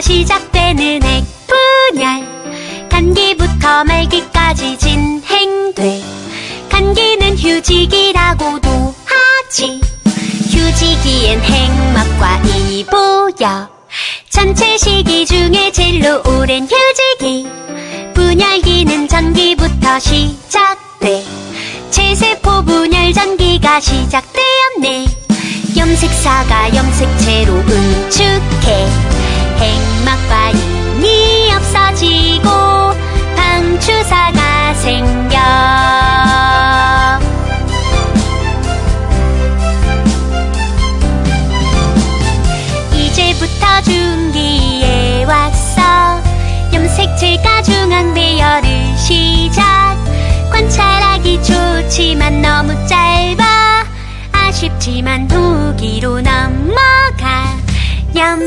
시작되는 핵 분열. 감기부터 말기까지 진행돼. 감기는 휴지기라고도 하지. 휴지기엔 핵막과 이보여. 전체 시기 중에 제일로 오랜 휴지기 분열기는 전기부터 시작돼. 체세포 분열 전기가 시작되었네. 염색사가 염색체로 응축해 핵막과 인이 없어지고 방추사가 생겨. 이제부터 중기에 왔어. 염색체가 중앙 배열을 시작. 관찰하기 좋지만 너무 짧아. 아쉽지만 후기로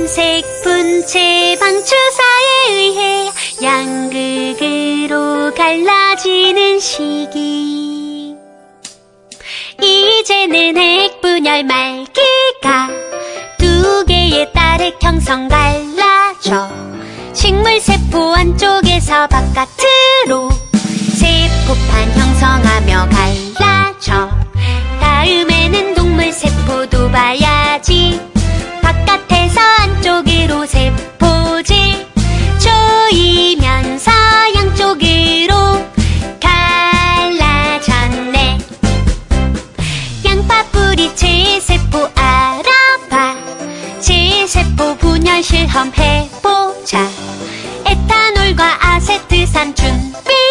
염색 분체 방추사에 의해 양극으로 갈라지는 시기. 이제는 핵분열 말기가 두 개의 딸핵 형성 갈라져 식물세포 안쪽에서 바깥으로 세포판 형성하며 실험해보자. 에탄올과 아세트산 준비